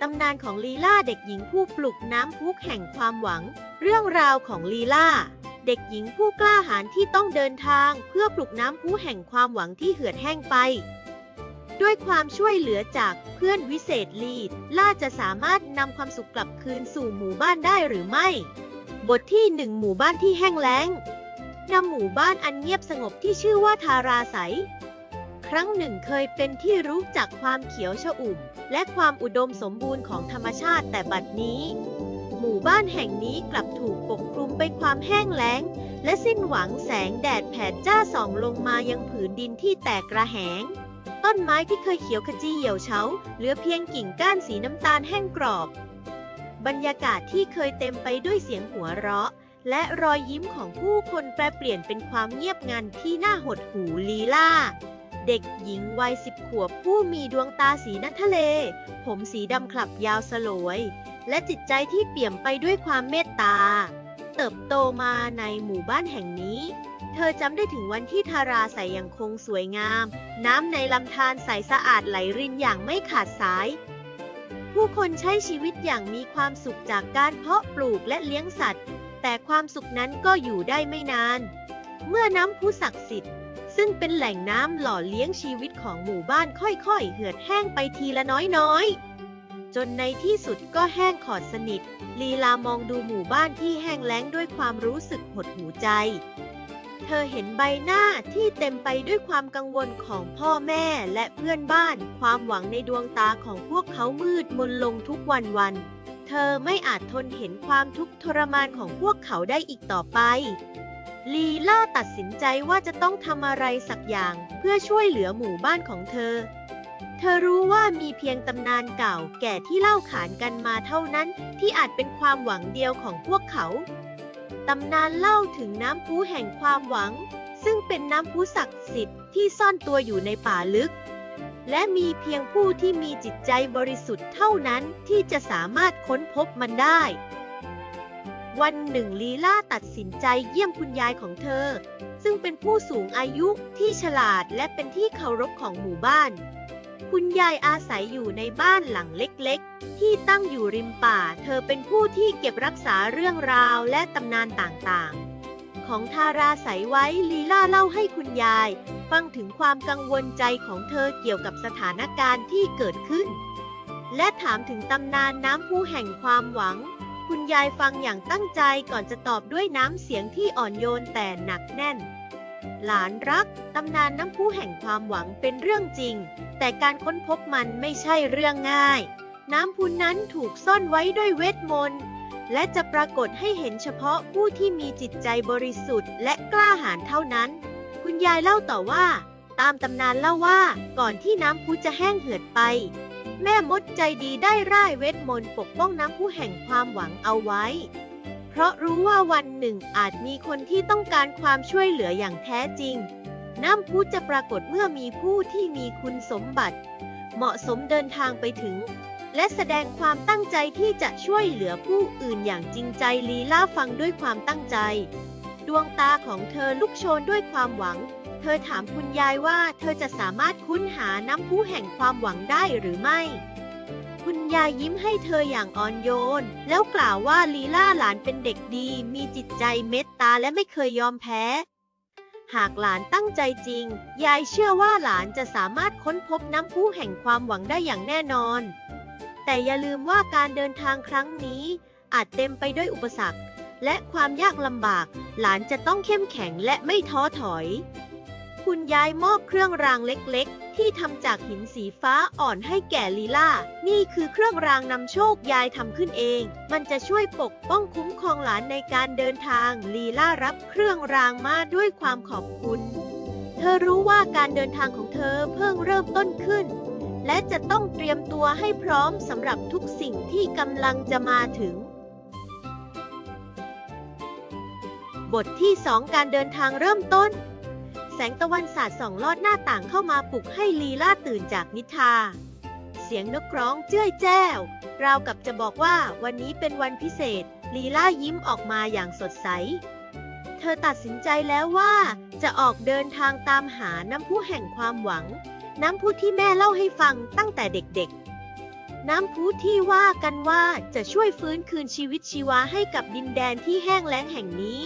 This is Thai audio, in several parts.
ตำนานของลีลาเด็กหญิงผู้ปลุกน้ำพุแห่งความหวัง เรื่องราวของลีลาเด็กหญิงผู้กล้าหาญที่ต้องเดินทางเพื่อปลุกน้ำพุแห่งความหวังที่เหือดแห้งไป ด้วยความช่วยเหลือจากเพื่อนวิเศษลีดล่าจะสามารถนำความสุขกลับคืนสู่หมู่บ้านได้หรือไม่ บทที่หนึ่งหมู่บ้านที่แห้งแล้งนำหมู่บ้านอันเงียบสงบที่ชื่อว่าทาราไส ครั้งหนึ่งเคยเป็นที่รู้จักความเขียวชอุ่ม และความอุดมสมบูรณ์ของธรรมชาติแต่บัดนี้ หมู่บ้านแห่งนี้กลับถูกปกคลุมไปความแห้งแล้ง และสิ้นหวังแสงแดดแผดจ้าส่องลงมายังผืนดินที่แตกกระแหง ต้นไม้ที่เคยเขียวขจีเหี่ยวเฉาเหลือเพียงกิ่งก้านสีน้ำตาลแห้งกรอบ บรรยากาศที่เคยเต็มไปด้วยเสียงหัวเราะและรอยยิ้มของผู้คนแปรเปลี่ยนเป็นความเงียบงันที่น่าหดหูลีล่า เด็กหญิงวัยสิบขวบผู้มีดวงตาสีน้ำทะเล ผมสีดำคลับยาวสลวย และจิตใจที่เปี่ยมไปด้วยความเมตตา เติบโตมาในหมู่บ้านแห่งนี้ เธอจำได้ถึงวันที่ทาราใสอยังคงสวยงาม น้ำในลำธารใสสะอาดไหลรินอย่างไม่ขาดสาย ผู้คนใช้ชีวิตอย่างมีความสุขจากการเพาะปลูกและเลี้ยงสัตว์ แต่ความสุขนั้นก็อยู่ได้ไม่นาน เมื่อน้ำพุศักดิ์สิทธิ์ ซึ่งเป็นแหล่งน้ำหล่อเลี้ยงชีวิตของหมู่บ้านค่อยๆ เหือดแห้งไปทีละน้อยๆ จนในที่สุดก็แห้งขอดสนิท ลีลามองดูหมู่บ้านที่แห้งแล้งด้วยความรู้สึกหดหูใจ เธอเห็นใบหน้าที่เต็มไปด้วยความกังวลของพ่อแม่และเพื่อนบ้าน ความหวังในดวงตาของพวกเขามืดมนลงทุกวันวันๆเธอไม่อาจทนเห็นความทุกข์ทรมานของพวกเขาได้อีกต่อไป ลีล่าตัดสินใจว่าจะต้องทำอะไรสักอย่างเพื่อช่วยเหลือหมู่บ้านของเธอ เธอรู้ว่ามีเพียงตำนานเก่าแก่ที่เล่าขานกันมาเท่านั้นที่อาจเป็นความหวังเดียวของพวกเขา ตำนานเล่าถึงน้ำพุแห่งความหวัง ซึ่งเป็นน้ำพุศักดิ์สิทธิ์ที่ซ่อนตัวอยู่ในป่าลึก และมีเพียงผู้ที่มีจิตใจบริสุทธิ์เท่านั้นที่จะสามารถค้นพบมันได้ วันหนึ่งลีลาตัดสินใจเยี่ยมคุณยายของเธอ ซึ่งเป็นผู้สูงอายุที่ฉลาดและเป็นที่เคารพของหมู่บ้าน คุณยายอาศัยอยู่ในบ้านหลังเล็กๆ ที่ตั้งอยู่ริมป่า เธอเป็นผู้ที่เก็บรักษาเรื่องราวและตำนานต่างๆ ของทาราใสไว้ลีลาเล่าให้คุณยาย ฟังถึงความกังวลใจของเธอเกี่ยวกับสถานการณ์ที่เกิดขึ้น และถามถึงตำนานน้ำพุแห่งความหวัง คุณยายฟังอย่างตั้งใจก่อนจะตอบด้วยน้ำเสียงที่อ่อนโยนแต่หนักแน่น หลานรัก ตำนานน้ำพุแห่งความหวังเป็นเรื่องจริง แต่การค้นพบมันไม่ใช่เรื่องง่าย น้ำพุนั้นถูกซ่อนไว้ด้วยเวทมนต์และจะปรากฏให้เห็นเฉพาะผู้ที่มีจิตใจบริสุทธิ์และกล้าหาญเท่านั้น คุณยายเล่าต่อว่า ตามตำนานเล่าว่า ก่อนที่น้ำพุจะแห้งเหือดไป แม่มดใจดีได้ร่ายเวทมนต์ปกป้องน้ำพุแห่งความหวังเอาไว้ เพราะรู้ว่าวันหนึ่งอาจมีคนที่ต้องการความช่วยเหลืออย่างแท้จริง น้ำพุจะปรากฏเมื่อมีผู้ที่มีคุณสมบัติ เหมาะสมเดินทางไปถึง และแสดงความตั้งใจที่จะช่วยเหลือผู้อื่นอย่างจริงใจลีล่าฟังด้วยความตั้งใจ ดวงตาของเธอลุกโชนด้วยความหวัง เธอถามคุณยายว่าเธอจะสามารถค้นหาน้ำพุแห่งความหวังได้หรือไม่ คุณยายยิ้มให้เธออย่างอ่อนโยน แล้วกล่าวว่าลีล่าหลานเป็นเด็กดี มีจิตใจเมตตาและไม่เคยยอมแพ้ หากหลานตั้งใจจริง ยายเชื่อว่าหลานจะสามารถค้นพบน้ำพุแห่งความหวังได้อย่างแน่นอน แต่อย่าลืมว่าการเดินทางครั้งนี้ อาจเต็มไปด้วยอุปสรรคและความยากลำบาก หลานจะต้องเข้มแข็งและไม่ท้อถอย คุณยายมอบเครื่องรางเล็กๆ ที่ทำจากหินสีฟ้าอ่อนให้แก่ลีล่านี่คือเครื่องรางนำโชคยายทำขึ้นเอง มันจะช่วยปกป้องคุ้มครองหลานในการเดินทาง ลีล่ารับเครื่องรางมาด้วยความขอบคุณ เธอรู้ว่าการเดินทางของเธอเพิ่งเริ่มต้นขึ้น และจะต้องเตรียมตัวให้พร้อมสำหรับทุกสิ่งที่กำลังจะมาถึงบทที่ 2 การเดินทางเริ่มต้น สงตะวันสาดส่องลอดหน้าต่างเข้ามาปลุกให้ลีลาตื่นจากนิทรา เสียงนกร้องเจ้ยแจ้ว ราวกับจะบอกว่าวันนี้เป็นวันพิเศษ ลีลายิ้มออกมาอย่างสดใส เธอตัดสินใจแล้วว่าจะออกเดินทางตามหาน้ำพุแห่งความหวัง น้ำพุที่แม่เล่าให้ฟังตั้งแต่เด็กๆ น้ำพุที่ว่ากันว่าจะช่วยฟื้นคืนชีวิตชีวาให้กับดินแดนที่แห้งแล้งแห่งนี้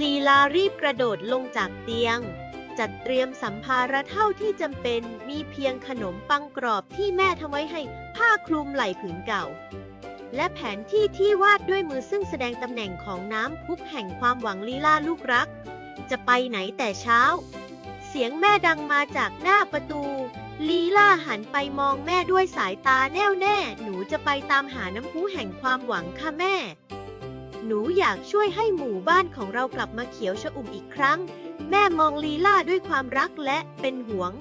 ลีลารีบกระโดดลงจากเตียง จัดเตรียมสัมภาระเท่าที่จำเป็นมีเพียงขนมปังกรอบที่แม่ทำไว้ให้ผ้าคลุมไหล่ผืนเก่า และแผนที่ที่วาดด้วยมือซึ่งแสดงตำแหน่งของน้ำพุแห่งความหวังลีลาลูกรัก จะไปไหนแต่เช้า เสียงแม่ดังมาจากหน้าประตู ลีล่าหันไปมองแม่ด้วยสายตาแน่วแน่ หนูจะไปตามหาน้ำพุแห่งความหวังค่ะแม่ หนูอยากช่วยให้หมู่บ้านของเรากลับมาเขียวชอุ่มอีกครั้ง แม่มองลีลาด้วยความรักและเป็นห่วง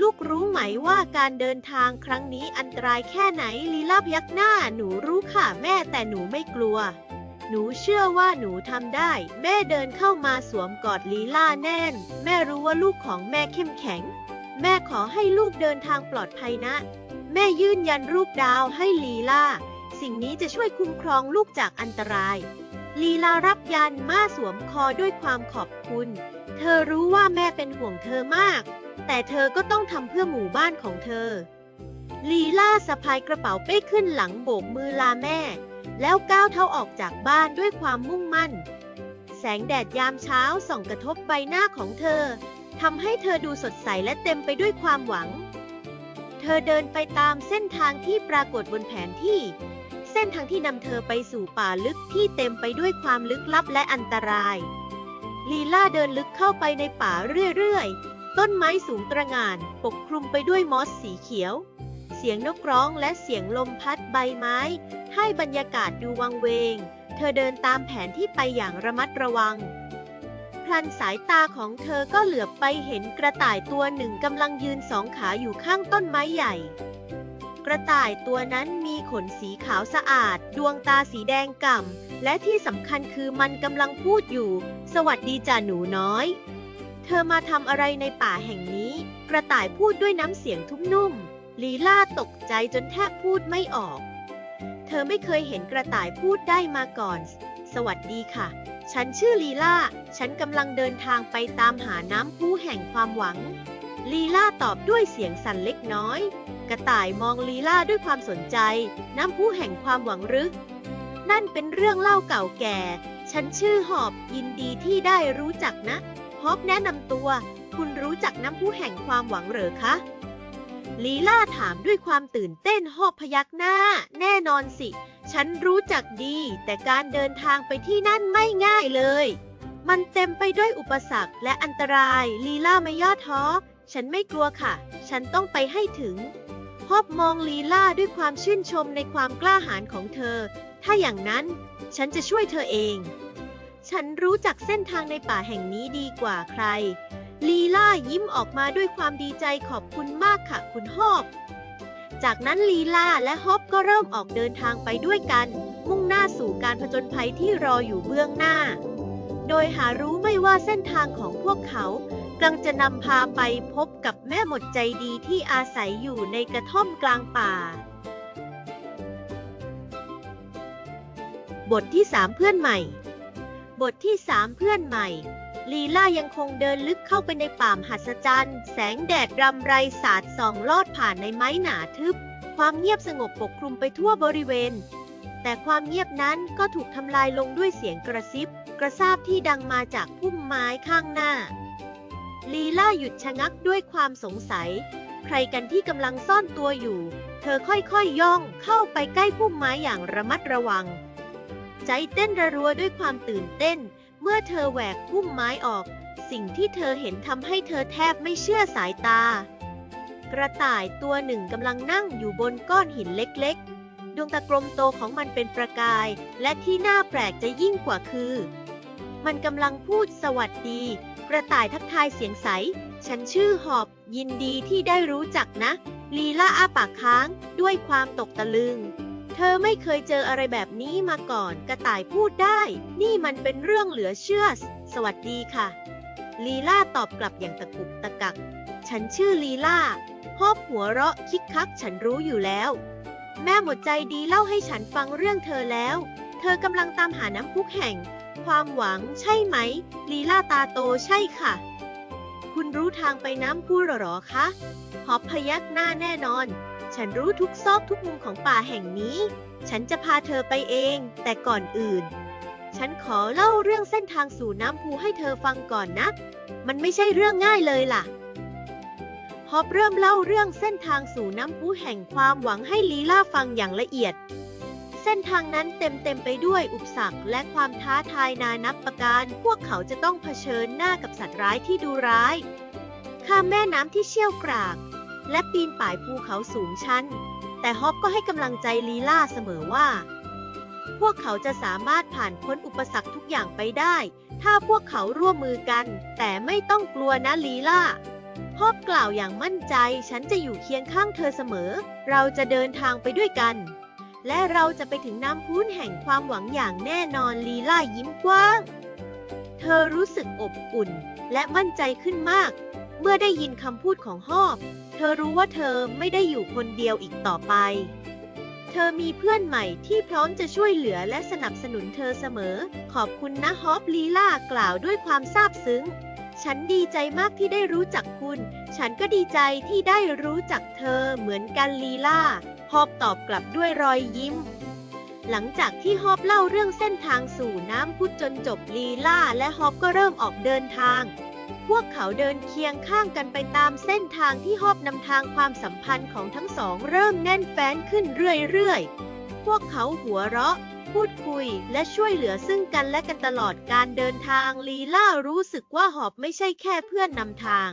ลูกรู้ไหมว่าการเดินทางครั้งนี้อันตรายแค่ไหนลีลาพยักหน้าหนูรู้ค่ะแม่แต่หนูไม่กลัว หนูเชื่อว่าหนูทำได้ แม่เดินเข้ามาสวมกอดลีลาแน่น แม่รู้ว่าลูกของแม่เข้มแข็ง แม่ขอให้ลูกเดินทางปลอดภัยนะ แม่ยื่นยันรูปดาวให้ลีลาสิ่งนี้จะช่วยคุ้มครองลูกจากอันตราย ลีลารับยันมาสวมคอด้วยความขอบคุณ เธอรู้ว่าแม่เป็นห่วงเธอมาก แต่เธอก็ต้องทำเพื่อหมู่บ้านของเธอ ลีลาสะพายกระเป๋าเป้ขึ้นหลังโบกมือลาแม่ แล้วก้าวเท้าออกจากบ้านด้วยความมุ่งมั่น แสงแดดยามเช้าส่องกระทบใบหน้าของเธอทำให้เธอดูสดใสและเต็มไปด้วยความหวัง เธอเดินไปตามเส้นทางที่ปรากฏบนแผนที่ ส้นทางที่นำเธอไปสู่ป่าลึกที่เต็มไปด้วยความลึกลับและอันตราย ลีลาเดินลึกเข้าไปในป่าเรื่อยๆ ต้นไม้สูงตระหง่าน ปกคลุมไปด้วยมอสสีเขียว เสียงนกร้องและเสียงลมพัดใบไม้ ให้บรรยากาศดูวังเวง เธอเดินตามแผนที่ไปอย่างระมัดระวัง พลันสายตาของเธอก็เหลือบไปเห็นกระต่ายตัวหนึ่งกำลังยืนสองขาอยู่ข้างต้นไม้ใหญ่ กระต่ายตัวนั้นมีขนสีขาวสะอาด ดวงตาสีแดงก่ำ และที่สำคัญคือมันกำลังพูดอยู่ สวัสดีจ่าหนูน้อย เธอมาทำอะไรในป่าแห่งนี้ กระต่ายพูดด้วยน้ำเสียงทุ้มนุ่ม ลีล่าตกใจจนแทบพูดไม่ออก เธอไม่เคยเห็นกระต่ายพูดได้มาก่อน สวัสดีค่ะ ฉันชื่อลีล่าฉันกำลังเดินทางไปตามหาน้ำพุแห่งความหวัง ลีล่าตอบด้วยเสียงสั่นเล็กน้อย กระต่ายมองลีลาด้วยความสนใจ น้ำพุแห่งความหวังหรือนั่นเป็นเรื่องเล่าเก่าแก่ ฉันชื่อหอบยินดีที่ได้รู้จักนะฮอบแนะนำตัว คุณรู้จักน้ำพุแห่งความหวังเหรอคะลีลาถามด้วยความตื่นเต้นหอบพยักหน้า แน่นอนสิ ฉันรู้จักดี แต่การเดินทางไปที่นั่นไม่ง่ายเลย มันเต็มไปด้วยอุปสรรคและอันตรายลีลาไม่ย่อท้อฉันไม่กลัวค่ะ ฉันต้องไปให้ถึง ฮอบมองลีล่าด้วยความชื่นชมในความกล้าหาญของเธอ ถ้าอย่างนั้นฉันจะช่วยเธอเอง ฉันรู้จักเส้นทางในป่าแห่งนี้ดีกว่าใคร ลีล่ายิ้มออกมาด้วยความดีใจขอบคุณมากค่ะคุณฮอบจากนั้นลีล่าและฮอบก็เริ่มออกเดินทางไปด้วยกัน มุ่งหน้าสู่การผจญภัยที่รออยู่เบื้องหน้า โดยหารู้ไม่ว่าเส้นทางของพวกเขา กำลังจะนำพาไปพบกับแม่หมดใจดีที่อาศัยอยู่ในกระท่อมกลางป่า บทที่ 3 เพื่อนใหม่ บทที่ 3 เพื่อนใหม่ ลีล่ายังคงเดินลึกเข้าไปในป่ามหัศจรรย์ แสงแดดรำไรสาดส่องลอดผ่านในไม้หนาทึบ ความเงียบสงบปกคลุมไปทั่วบริเวณ แต่ความเงียบนั้นก็ถูกทำลายลงด้วยเสียงกระซิบ กระซาบที่ดังมาจากพุ่มไม้ข้างหน้า ลีล่าหยุดชะงักด้วยความสงสัย ใครกันที่กำลังซ่อนตัวอยู่ เธอค่อยๆยย่องเข้าไปใกล้พุ่มไม้อย่างระมัดระวัง ใจเต้นระรัวด้วยความตื่นเต้น เมื่อเธอแหวกพุ่มไม้ออก สิ่งที่เธอเห็นทำให้เธอแทบไม่เชื่อสายตา กระต่ายตัวหนึ่งกำลังนั่งอยู่บนก้อนหินเล็กๆ ดวงตากลมโตของมันเป็นประกาย และที่น่าแปลกจะยิ่งกว่าคือ มันกำลังพูดสวัสดี กระต่ายทักทายเสียงใส ฉันชื่อหอบ ยินดีที่ได้รู้จักนะ ลีลาอาปากค้างด้วยความตกตะลึง เธอไม่เคยเจออะไรแบบนี้มาก่อน กระต่ายพูดได้ นี่มันเป็นเรื่องเหลือเชื่อ สวัสดีค่ะ ลีลาตอบกลับอย่างตะกุกตะกัก ฉันชื่อลีลาฮอบหัวเราะคิกคักฉันรู้อยู่แล้ว แม่หมดใจดีเล่าให้ฉันฟังเรื่องเธอแล้ว เธอกำลังตามหาน้ำพุแห่ง ความหวังใช่ไหม ลีลาตาโตใช่ค่ะ คุณรู้ทางไปน้ำพุหรอคะฮอบพยักหน้าแน่นอน ฉันรู้ทุกซอกทุกมุมของป่าแห่งนี้ ฉันจะพาเธอไปเอง แต่ก่อนอื่น ฉันขอเล่าเรื่องเส้นทางสู่น้ำพุให้เธอฟังก่อนนะ มันไม่ใช่เรื่องง่ายเลยล่ะฮอบเริ่มเล่าเรื่องเส้นทางสู่น้ำพุแห่งความหวังให้ลีลาฟังอย่างละเอียด เส้นทางนั้นเต็มเต็มไปด้วยอุปสรรคและความท้าทายนานับประการ พวกเขาจะต้องเผชิญหน้ากับสัตว์ร้ายที่ดูร้าย ข้ามแม่น้ำที่เชี่ยวกราก และปีนป่ายภูเขาสูงชัน แต่ฮอบก็ให้กำลังใจลีล่าเสมอว่า พวกเขาจะสามารถผ่านพ้นอุปสรรคทุกอย่างไปได้ ถ้าพวกเขาร่วมมือกัน แต่ไม่ต้องกลัวนะลีล่าฮอบกล่าวอย่างมั่นใจ ฉันจะอยู่เคียงข้างเธอเสมอ เราจะเดินทางไปด้วยกัน และเราจะไปถึงน้ำพุนแห่งความหวังอย่างแน่นอนลีล่ายิ้มกว้าง เธอรู้สึกอบอุ่นและมั่นใจขึ้นมาก เมื่อได้ยินคำพูดของฮอบ เธอรู้ว่าเธอไม่ได้อยู่คนเดียวอีกต่อไป เธอมีเพื่อนใหม่ที่พร้อมจะช่วยเหลือและสนับสนุนเธอเสมอ ขอบคุณนะฮอบลีล่ากล่าวด้วยความซาบซึ้ง ฉันดีใจมากที่ได้รู้จักคุณ ฉันก็ดีใจที่ได้รู้จักเธอเหมือนกันลีล่า ฮอบตอบกลับด้วยรอยยิ้ม หลังจากที่ฮอบเล่าเรื่องเส้นทางสู่น้ำพุจนจบลีล่าและฮอบก็เริ่มออกเดินทาง พวกเขาเดินเคียงข้างกันไปตามเส้นทางที่ฮอบนำทางความสัมพันธ์ของทั้งสองเริ่มแน่นแฟ้นขึ้นเรื่อยๆ พวกเขาหัวเราะพูดคุยและช่วยเหลือซึ่งกันและกันตลอดการเดินทางลีล่ารู้สึกว่าหอบไม่ใช่แค่เพื่อนนำทาง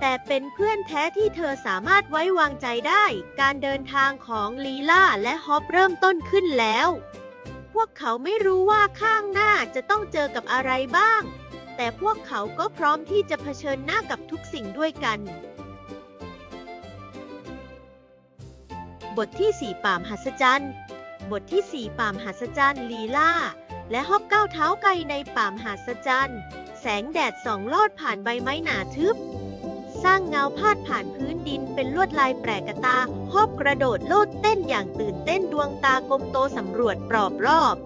แต่เป็นเพื่อนแท้ที่เธอสามารถไว้วางใจได้ การเดินทางของลีลาและฮอบเริ่มต้นขึ้นแล้ว พวกเขาไม่รู้ว่าข้างหน้าจะต้องเจอกับอะไรบ้าง แต่พวกเขาก็พร้อมที่จะเผชิญหน้ากับทุกสิ่งด้วยกัน บทที่ 4 ป่ามหัศจรรย์ บทที่ 4 ป่ามหัศจรรย์ลีลาและฮอบก้าวเท้าไกลในป่ามหัศจรรย์ แสงแดดส่องลอดผ่านใบไม้หนาทึบ สร้างเงาพาดผ่านพื้นดินเป็นลวดลายแปลกตาฮอบกระโดดโลดเต้นอย่างตื่นเต้นดวงตากลมโตสำรวจปรอบรอบ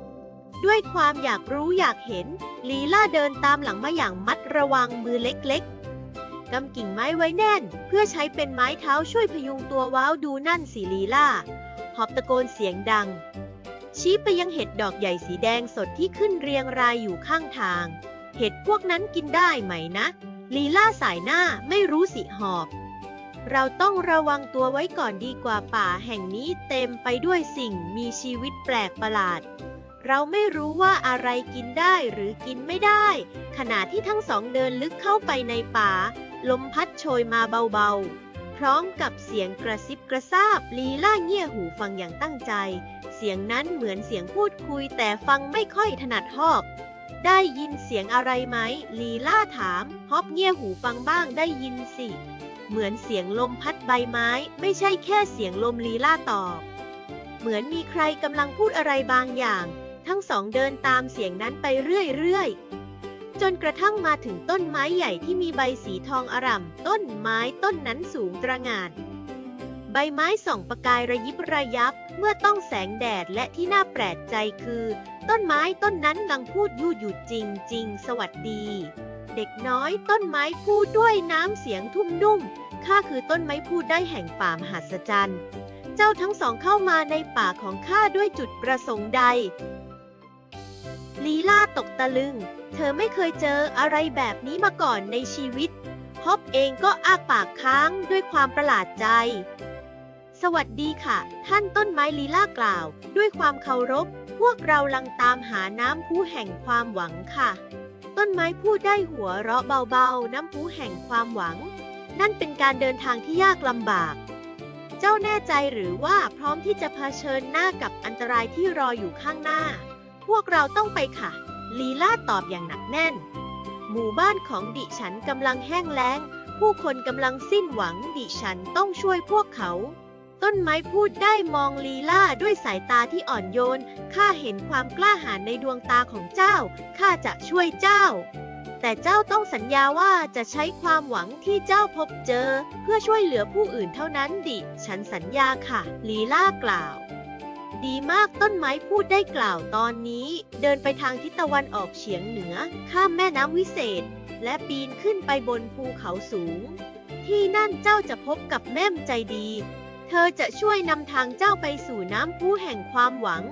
ด้วยความอยากรู้อยากเห็น ลีล่าเดินตามหลังมาอย่างมัดระวังมือเล็กๆกำกิ่งไม้ไว้แน่น เพื่อใช้เป็นไม้เท้าช่วยพยุงตัวว้าวดูนั่นสิลีล่าหอบตะโกนเสียงดัง ชี้ไปยังเห็ดดอกใหญ่สีแดงสดที่ขึ้นเรียงรายอยู่ข้างทาง เห็ดพวกนั้นกินได้ไหมนะ ลีล่าสายหน้าไม่รู้สิหอบ เราต้องระวังตัวไว้ก่อนดีกว่าป่าแห่งนี้เต็มไปด้วยสิ่งมีชีวิตแปลกประหลาด เราไม่รู้ว่าอะไรกินได้หรือกินไม่ได้ ขณะที่ทั้งสองเดินลึกเข้าไปในป่า ลมพัดโชยมาเบาๆ พร้อมกับเสียงกระซิบกระซาบลีล่าเงี่ยหูฟังอย่างตั้งใจ เสียงนั้นเหมือนเสียงพูดคุยแต่ฟังไม่ค่อยถนัดฮอบ ได้ยินเสียงอะไรไหม ลีล่าถาม ฮอบเงี่ยหูฟังบ้างได้ยินสิ เหมือนเสียงลมพัดใบไม้ ไม่ใช่แค่เสียงลมลีล่าตอบ เหมือนมีใครกำลังพูดอะไรบางอย่าง ทั้งสองเดินตามเสียงนั้นไปเรื่อยๆ จนกระทั่งมาถึงต้นไม้ใหญ่ที่มีใบสีทองอร่ำต้นไม้ต้นนั้นสูงตระหง่านใบไม้ส่องประกายระยิบระยับ เมื่อต้องแสงแดดและที่น่าแปลกใจคือ ต้นไม้ต้นนั้นกำลังพูดยู่หยุดจริงจริงสวัสดี เด็กน้อยต้นไม้พูดด้วยน้ำเสียงทุ่มนุ่มข้าคือต้นไม้พูดได้แห่งป่ามหัศจรรย์เจ้าทั้งสองเข้ามาในป่าของข้าด้วยจุดประสงค์ใด ลีลาตกตะลึง เธอไม่เคยเจออะไรแบบนี้มาก่อนในชีวิตฮอบเองก็อ้าปากค้างด้วยความประหลาดใจสวัสดีค่ะ ท่านต้นไม้ลีลากล่าว ด้วยความเคารพ พวกเราลังตามหาน้ำพุแห่งความหวังค่ะ ต้นไม้พูดได้หัวเราะเบาๆ น้ำพุแห่งความหวัง นั่นเป็นการเดินทางที่ยากลำบาก เจ้าแน่ใจหรือว่าพร้อมที่จะเผชิญหน้ากับอันตรายที่รออยู่ข้างหน้า พวกเราต้องไปค่ะ ลีลาตอบอย่างหนักแน่น หมู่บ้านของดิฉันกำลังแห้งแล้ง ผู้คนกำลังสิ้นหวังดิฉันต้องช่วยพวกเขา ต้นไม้พูดได้มองลีล่าด้วยสายตาที่อ่อนโยน ข้าเห็นความกล้าหาญในดวงตาของเจ้า ข้าจะช่วยเจ้า แต่เจ้าต้องสัญญาว่าจะใช้ความหวังที่เจ้าพบเจอ เพื่อช่วยเหลือผู้อื่นเท่านั้นดิ ฉันสัญญาค่ะ ลีล่ากล่าว ดีมากต้นไม้พูดได้กล่าวตอนนี้ เดินไปทางทิศตะวันออกเฉียงเหนือ ข้ามแม่น้ำวิเศษ และปีนขึ้นไปบนภูเขาสูง ที่นั่นเจ้าจะพบกับแม่มใจดี เธอจะช่วยนำทางเจ้าไปสู่น้ำพุแห่งความหวัง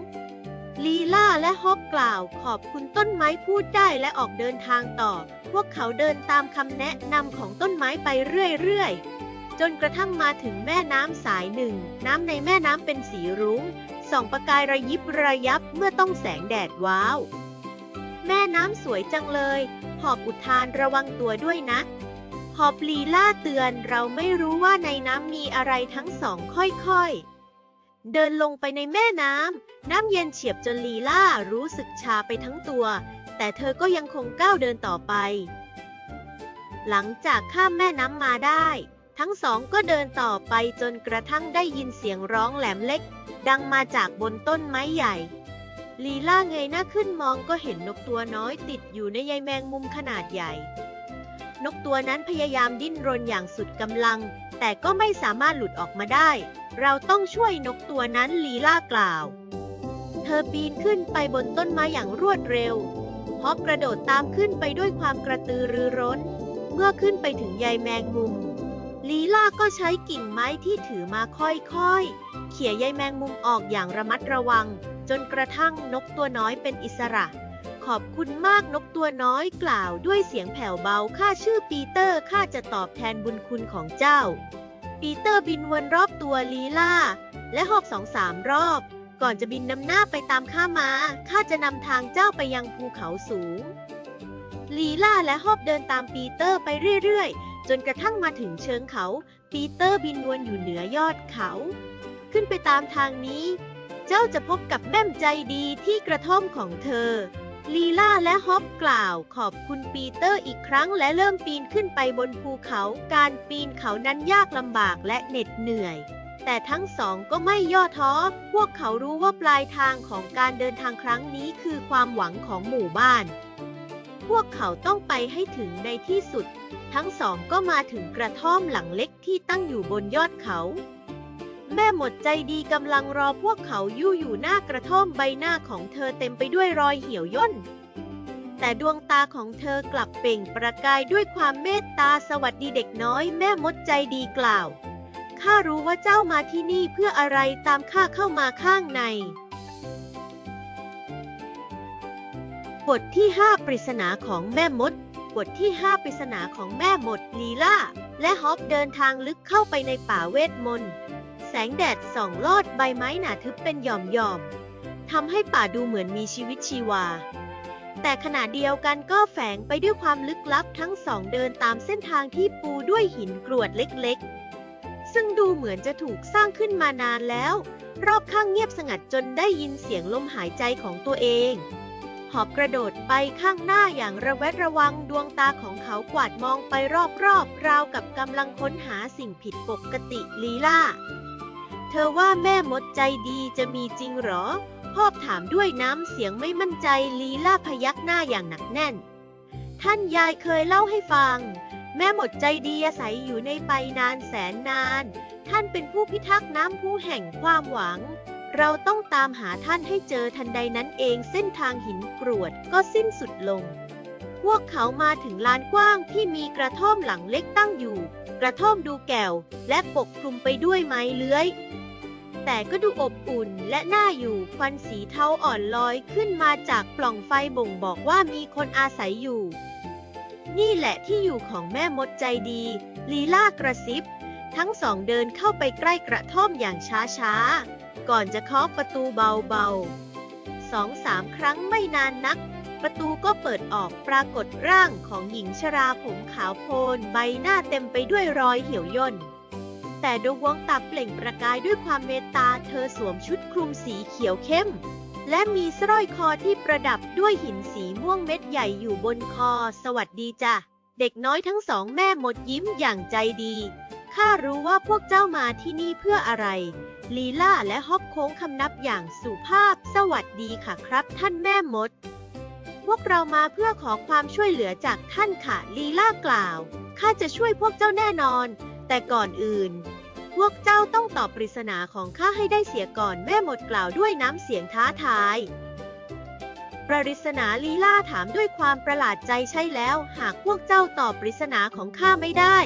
ลีล่าและฮอบกล่าวขอบคุณต้นไม้พูดได้และออกเดินทางต่อ พวกเขาเดินตามคำแนะนำของต้นไม้ไปเรื่อยๆ จนกระทั่งมาถึงแม่น้ำสายหนึ่ง น้ำในแม่น้ำเป็นสีรุง้ง ส่องประกายระยิบระยับเมื่อต้องแสงแดดว้าว แม่น้ำสวยจังเลย หอบอุทานระวังตัวด้วยนะ หอบลีล่าเตือนเราไม่รู้ว่าในน้ำมีอะไรทั้งสองค่อยๆ เดินลงไปในแม่น้ำ น้ำเย็นเฉียบจนลีล่ารู้สึกชาไปทั้งตัว แต่เธอก็ยังคงก้าวเดินต่อไป หลังจากข้ามแม่น้ำมาได้ ทั้งสองก็เดินต่อไปจนกระทั่งได้ยินเสียงร้องแหลมเล็ก ดังมาจากบนต้นไม้ใหญ่ลีล่าเงยหน้าขึ้นมองก็เห็นนกตัวน้อยติดอยู่ในใยแมงมุมขนาดใหญ่ นกตัวนั้นพยายามดิ้นรนอย่างสุดกำลัง แต่ก็ไม่สามารถหลุดออกมาได้ เราต้องช่วยนกตัวนั้นลีล่ากล่าว เธอปีนขึ้นไปบนต้นไม้อย่างรวดเร็วฮอบกระโดดตามขึ้นไปด้วยความกระตือรือร้น เมื่อขึ้นไปถึงใยแมงมุม ลีล่าก็ใช้กิ่งไม้ที่ถือมาค่อยๆ เขี่ยใยแมงมุมออกอย่างระมัดระวัง จนกระทั่งนกตัวน้อยเป็นอิสระ ขอบคุณมากนกตัวน้อยกล่าวด้วยเสียงแผ่วเบาข้าชื่อปีเตอร์ข้าจะตอบแทนบุญคุณของเจ้า ปีเตอร์บินวนรอบตัวลีล่าและหอบสองสามรอบ ก่อนจะบินนำหน้าไปตามข้ามาข้าจะนำทางเจ้าไปยังภูเขาสูง ลีล่าและฮอบเดินตามปีเตอร์ไปเรื่อยๆ จนกระทั่งมาถึงเชิงเขา ปีเตอร์บินวนอยู่เหนือยอดเขา ขึ้นไปตามทางนี้ เจ้าจะพบกับแม่มใจดีที่กระท่อมของเธอ ลีล่าและฮอบกล่าวขอบคุณปีเตอร์อีกครั้งและเริ่มปีนขึ้นไปบนภูเขา การปีนเขานั้นยากลำบากและเหน็ดเหนื่อย แต่ทั้งสองก็ไม่ย่อท้อ พวกเขารู้ว่าปลายทางของการเดินทางครั้งนี้คือความหวังของหมู่บ้าน พวกเขาต้องไปให้ถึงในที่สุด ทั้งสองก็มาถึงกระท่อมหลังเล็กที่ตั้งอยู่บนยอดเขา แม่หมดใจดีกำลังรอพวกเขายู่อยู่หน้ากระท่อมใบหน้าของเธอเต็มไปด้วยรอยเหี่ยวย่น แต่ดวงตาของเธอกลับเปล่งประกายด้วยความเมตตาสวัสดีเด็กน้อยแม่มดใจดีกล่าวข้ารู้ว่าเจ้ามาที่นี่เพื่ออะไรตามข้าเข้ามาข้างใน บทที่ 5 ปริศนาของแม่มด บทที่ 5 ปริศนาของแม่มดลีล่าและฮอปเดินทางลึกเข้าไปในป่าเวทมนต์ งแดดส่องลอดใบไม้หนาทึบเป็นหย่อมๆทำให้ป่าดูเหมือนมีชีวิตชีวา แต่ขณะเดียวกันก็แฝงไปด้วยความลึกลับทั้งสองเดินตามเส้นทางที่ปูด้วยหินกรวดเล็กๆ ซึ่งดูเหมือนจะถูกสร้างขึ้นมานานแล้ว รอบข้างเงียบสงัดจนได้ยินเสียงลมหายใจของตัวเองหอบกระโดดไปข้างหน้าอย่างระแวดระวังดวงตาของเขากวาดมองไปรอบๆราวกับกำลังค้นหาสิ่งผิดปกติลีล่า เธอว่าแม่มดใจดีจะมีจริงหรอ พ่อถามด้วยน้ำเสียงไม่มั่นใจลีล่าพยักหน้าอย่างหนักแน่น ท่านยายเคยเล่าให้ฟัง แม่หมดใจดีอาศัยอยู่ในไปนานแสนนาน ท่านเป็นผู้พิทักษ์น้ำผู้แห่งความหวัง เราต้องตามหาท่านให้เจอทันใดนั้นเองเส้นทางหินกรวดก็สิ้นสุดลง พวกเขามาถึงลานกว้างที่มีกระท่อมหลังเล็กตั้งอยู่ กระท่อมดูแก่ว และปกคลุมไปด้วยไม้เลื้อย แต่ก็ดูอบอุ่นและน่าอยู่ควันสีเทาอ่อนลอยขึ้นมาจากปล่องไฟบ่งบอกว่ามีคนอาศัยอยู่ นี่แหละที่อยู่ของแม่มดใจดี ลีลากระซิบ ทั้งสองเดินเข้าไปใกล้กระท่อมอย่างช้าๆ ก่อนจะเคาะประตูเบาๆสองสามครั้งไม่นานนัก ประตูก็เปิดออกปรากฏร่างของหญิงชราผมขาวโพลนใบหน้าเต็มไปด้วยรอยเหี่ยวย่น แต่ดวงตาเปล่งประกายด้วยความเมตตาเธอสวมชุดคลุมสีเขียวเข้ม และมีสร้อยคอที่ประดับด้วยหินสีม่วงเม็ดใหญ่อยู่บนคอ สวัสดีจ้ะ เด็กน้อยทั้งสองแม่หมดยิ้มอย่างใจดี ข้ารู้ว่าพวกเจ้ามาที่นี่เพื่ออะไรลีล่าและฮอบโค้งคำนับอย่างสุภาพ สวัสดีค่ะครับท่านแม่มด พวกเรามาเพื่อขอความช่วยเหลือจากท่านค่ะลีล่ากล่าว ข้าจะช่วยพวกเจ้าแน่นอน แต่ก่อนอื่น พวกเจ้าต้องตอบปริศนาของข้าให้ได้เสียก่อนแม่หมดกล่าวด้วยน้ำเสียงท้าทาย ปริศนาลีล่าถามด้วยความประหลาดใจใช่แล้ว หากพวกเจ้าตอบปริศนาของข้าไม่ได้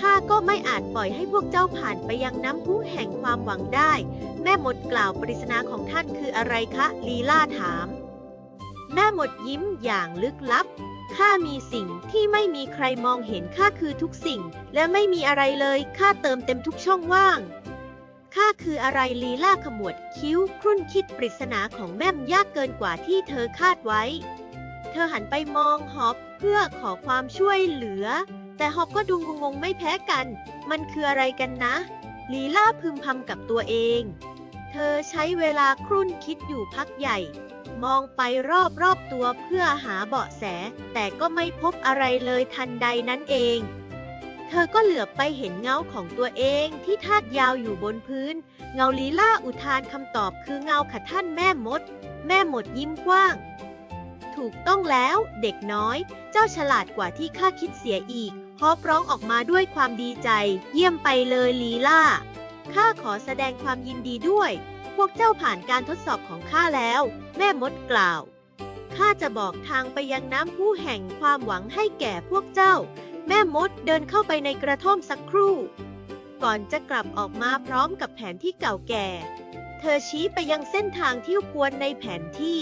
ข้าก็ไม่อาจปล่อยให้พวกเจ้าผ่านไปยังน้ำพุแห่งความหวังได้ แม่หมดกล่าวปริศนาของท่านคืออะไรคะ ลีลาถาม แม่หมดยิ้มอย่างลึกลับ ข้ามีสิ่งที่ไม่มีใครมองเห็นข้าคือทุกสิ่ง และไม่มีอะไรเลยข้าเติมเต็มทุกช่องว่าง ข้าคืออะไรลีลาขมวดคิ้วครุ่นคิดปริศนาของแม่มยากเกินกว่าที่เธอคาดไว้ เธอหันไปมองฮอบเพื่อขอความช่วยเหลือ แต่ฮอบก็ดูงงๆไม่แพ้กัน มันคืออะไรกันนะ ลีลาพึมพำกับตัวเอง เธอใช้เวลาครุ่นคิดอยู่พักใหญ่ มองไปรอบๆตัวเพื่อหาเบาะแส แต่ก็ไม่พบอะไรเลยทันใดนั้นเอง เธอก็เหลือบไปเห็นเงาของตัวเองที่ทาดยาวอยู่บนพื้น เงาลีล่าอุทานคำตอบคือเงาขัดท่านแม่มด แม่หมดยิ้มกว้าง ถูกต้องแล้วเด็กน้อย เจ้าฉลาดกว่าที่ข้าคิดเสียอีกฮอบร้องออกมาด้วยความดีใจ เยี่ยมไปเลยลีล่าข้าขอแสดงความยินดีด้วย พวกเจ้าผ่านการทดสอบของข้าแล้ว แม่มดกล่าว ข้าจะบอกทางไปยังน้ำพุแห่งความหวังให้แก่พวกเจ้า แม่มดเดินเข้าไปในกระท่อมสักครู่ ก่อนจะกลับออกมาพร้อมกับแผนที่เก่าแก่ เธอชี้ไปยังเส้นทางที่ควรในแผนที่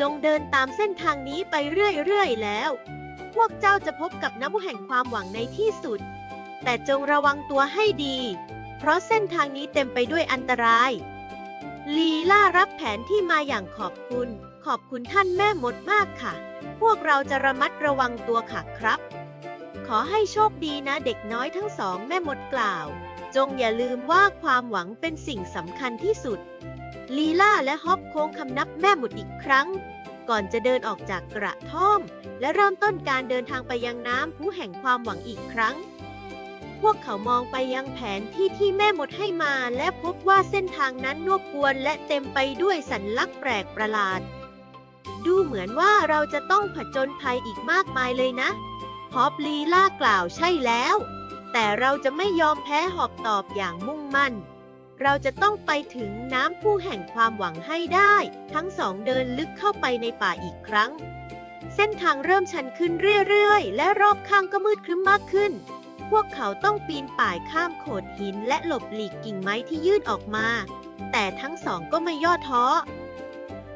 จงเดินตามเส้นทางนี้ไปเรื่อยๆแล้ว พวกเจ้าจะพบกับน้ำพุแห่งความหวังในที่สุด แต่จงระวังตัวให้ดี เพราะเส้นทางนี้เต็มไปด้วยอันตราย ลีล่ารับแผนที่มาอย่างขอบคุณ ขอบคุณท่านแม่มดมากค่ะ พวกเราจะระมัดระวังตัวค่ะครับ ขอให้โชคดีนะเด็กน้อยทั้งสองแม่มดกล่าว จงอย่าลืมว่าความหวังเป็นสิ่งสำคัญที่สุด ลีล่าและฮอปโค้งคำนับแม่หมดอีกครั้ง ก่อนจะเดินออกจากกระท่อม และเริ่มต้นการเดินทางไปยังน้ำผู้แห่งความหวังอีกครั้ง พวกเขามองไปยังแผนที่ที่แม่มดให้มาและพบว่าเส้นทางนั้นนวบกวนและเต็มไปด้วยสัญลักษณ์แปลกประหลาด ดูเหมือนว่าเราจะต้องผจญภัยอีกมากมายเลยนะฮอบลีล่ากล่าวใช่แล้ว แต่เราจะไม่ยอมแพ้หอบตอบอย่างมุ่งมั่น เราจะต้องไปถึงน้ำผู้แห่งความหวังให้ได้ ทั้งสองเดินลึกเข้าไปในป่าอีกครั้ง เส้นทางเริ่มชันขึ้นเรื่อยๆ และรอบข้างก็มืดครึ้มมากขึ้น พวกเขาต้องปีนป่ายข้ามโขดหินและหลบหลีกกิ่งไม้ที่ยื่นออกมา แต่ทั้งสองก็ไม่ย่อท้อ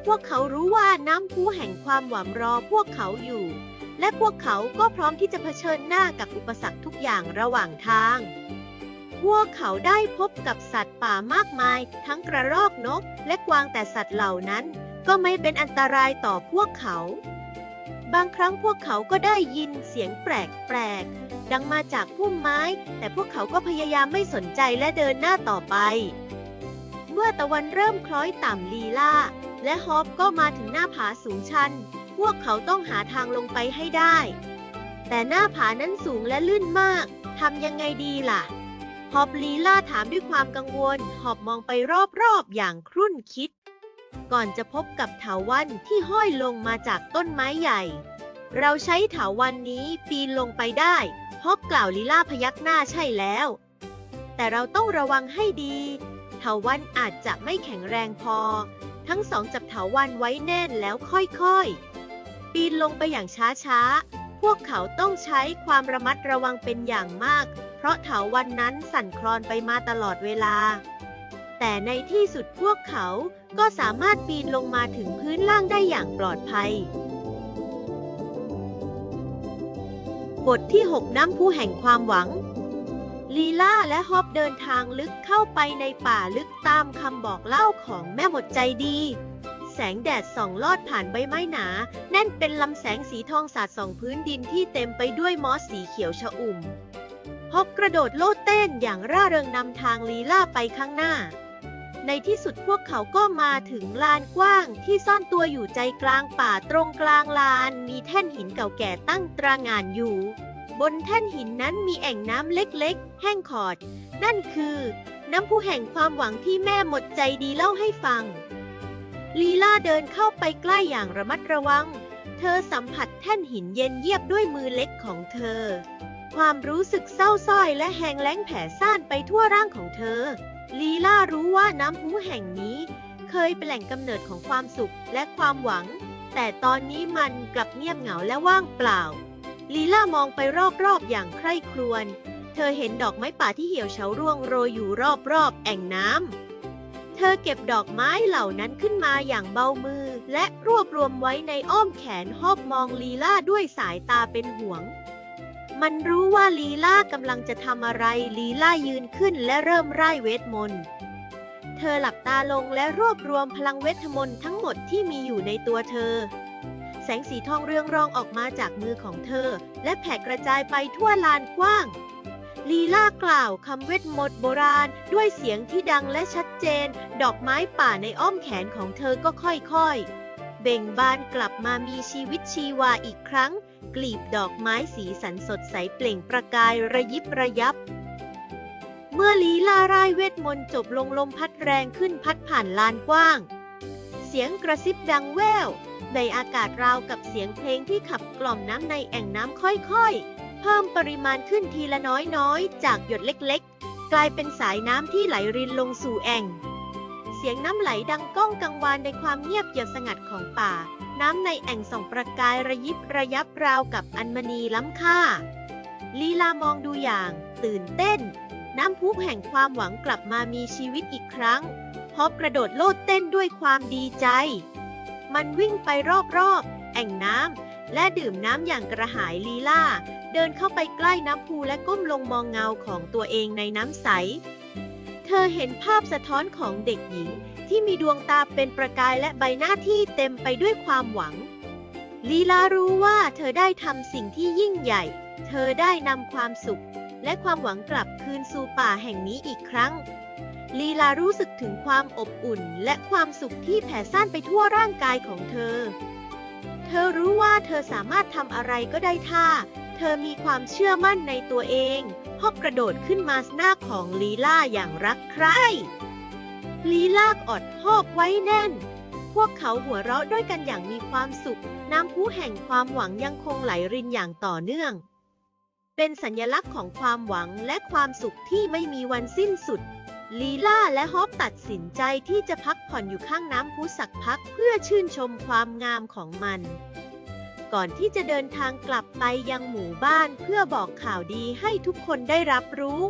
พวกเขารู้ว่าน้ำพุแห่งความหวังรอพวกเขาอยู่ และพวกเขาก็พร้อมที่จะเผชิญหน้ากับอุปสรรคทุกอย่างระหว่างทาง พวกเขาได้พบกับสัตว์ป่ามากมาย ทั้งกระรอกนก และกวางแต่สัตว์เหล่านั้น ก็ไม่เป็นอันตรายต่อพวกเขา บางครั้งพวกเขาก็ได้ยินเสียงแปลกๆ ดังมาจากพุ่มไม้ แต่พวกเขาก็พยายามไม่สนใจและเดินหน้าต่อไป เมื่อตะวันเริ่มคล้อยต่ำลีล่าและฮอปก็มาถึงหน้าผาสูงชัน พวกเขาต้องหาทางลงไปให้ได้ แต่หน้าผานั้นสูงและลื่นมาก ทำยังไงดีล่ะ ฮอบลีล่าถามด้วยความกังวลหอบมองไปรอบๆอย่างครุ่นคิด ก่อนจะพบกับเถาวันที่ห้อยลงมาจากต้นไม้ใหญ่ เราใช้เถาวันนี้ปีนลงไปได้ฮอบกล่าวลีลาพยักหน้าใช่แล้ว แต่เราต้องระวังให้ดีเถาวันอาจจะไม่แข็งแรงพอ ทั้งสองจับเถาวันไว้แน่นแล้วค่อยๆ ปีนลงไปอย่างช้าๆ พวกเขาต้องใช้ความระมัดระวังเป็นอย่างมาก เพราะเถาวันนั้นสั่นคลอนไปมาตลอดเวลา แต่ในที่สุดพวกเขาก็สามารถปีนลงมาถึงพื้นล่างได้อย่างปลอดภัย บทที่ 6 น้ำพุแห่งความหวัง ลีล่าและฮอบเดินทางลึกเข้าไปในป่าลึกตามคำบอกเล่าของแม่หมดใจดี แสงแดดส่องลอดผ่านใบไม้หนา แน่นเป็นลำแสงสีทองสาดส่องพื้นดินที่เต็มไปด้วยมอสสีเขียวชอุ่มฮอบกระโดดโลดเต้นอย่างร่าเริงนำทางลีล่าไปข้างหน้า ในที่สุดพวกเขาก็มาถึงลานกว้างที่ซ่อนตัวอยู่ใจกลางป่าตรงกลางลานมีแท่นหินเก่าแก่ตั้งตระหง่านอยู่ บนแท่นหินนั้นมีแอ่งน้ำเล็กๆ แห้งขอด นั่นคือ น้ำพุแห่งความหวังที่แม่หมดใจดีเล่าให้ฟัง ลีลาเดินเข้าไปใกล้อย่างระมัดระวัง เธอสัมผัสแท่นหินเย็นเยียบด้วยมือเล็กของเธอ ความรู้สึกเศร้าส้อยและแหงแล้งแผ่ซ่านไปทั่วร่างของเธอ ลีล่ารู้ว่าน้ำพุแห่งนี้ เคยเป็นแหล่งกำเนิดของความสุขและความหวัง แต่ตอนนี้มันกลับเงียบเหงาและว่างเปล่า ลีล่ามองไปรอบๆอย่างใคร่ครวญ เธอเห็นดอกไม้ป่าที่เหี่ยวเฉาร่วงโรยอยู่รอบๆแอ่งน้ำเธอเก็บดอกไม้เหล่านั้นขึ้นมาอย่างเบามือ และรวบรวมไว้ในอ้อมแขนหอบมองลีลาด้วยสายตาเป็นห่วง มันรู้ว่าลีลากำลังจะทำอะไร ลีลายืนขึ้นและเริ่มไร่เวทมนต์ เธอหลับตาลงและรวบรวมพลังเวทมนต์ทั้งหมดที่มีอยู่ในตัวเธอ แสงสีทองเรืองรองออกมาจากมือของเธอ และแผ่กระจายไปทั่วลานกว้าง ลีลากล่าวคำเวทมนต์โบราณด้วยเสียงที่ดังและชัดเจน ดอกไม้ป่าในอ้อมแขนของเธอก็ค่อยๆ เบ่งบานกลับมามีชีวิตชีวาอีกครั้ง กลีบดอกไม้สีสันสดใสเปล่งประกายระยิบระยับ เมื่อลีลาร่ายเวทมนต์จบลงลมพัดแรงขึ้นพัดผ่านลานกว้าง เสียงกระซิบดังแว่วในอากาศราวกับเสียงเพลงที่ขับกล่อมน้ำในแอ่งน้ำค่อยๆ เพิ่มปริมาณขึ้นทีละน้อยๆ จากหยดเล็กๆ กลายเป็นสายน้ำที่ไหลรินลงสู่แอ่ง เสียงน้ำไหลดังก้องกังวานในความเงียบเยียบสงัดของป่า น้ำในแอ่งส่องประกายระยิบระยับราวกับอัญมณีล้ำค่า ลีลามองดูอย่าง ตื่นเต้น น้ำพุแห่งความหวังกลับมามีชีวิตอีกครั้งพอกระโดดโลดเต้นด้วยความดีใจ มันวิ่งไปรอบๆ แอ่งน้ำและดื่มน้ำอย่างกระหายลีลาเดินเข้าไปใกล้น้ำพุและก้มลงมองเงาของตัวเองในน้ำใส เธอเห็นภาพสะท้อนของเด็กหญิง ที่มีดวงตาเป็นประกายและใบหน้าที่เต็มไปด้วยความหวัง ลีลารู้ว่าเธอได้ทำสิ่งที่ยิ่งใหญ่ เธอได้นำความสุข และความหวังกลับคืนสู่ป่าแห่งนี้อีกครั้ง ลีลารู้สึกถึงความอบอุ่นและความสุขที่แผ่ซ่านไปทั่วร่างกายของเธอ เธอรู้ว่าเธอสามารถทำอะไรก็ได้ท่าเธอมีความเชื่อมั่นในตัวเองพอบกระโดดขึ้นมาหน้าของลีลาอย่างรักใคร่ ลีลากอดหอบไว้แน่น พวกเขาหัวเราะด้วยกันอย่างมีความสุข น้ำพุแห่งความหวังยังคงไหลรินอย่างต่อเนื่อง เป็นสัญลักษณ์ของความหวังและความสุขที่ไม่มีวันสิ้นสุด ลีล่าและฮอปตัดสินใจที่จะพักผ่อนอยู่ข้างน้ำพุสักพักเพื่อชื่นชมความงามของมัน ก่อนที่จะเดินทางกลับไปยังหมู่บ้านเพื่อบอกข่าวดีให้ทุกคนได้รับรู้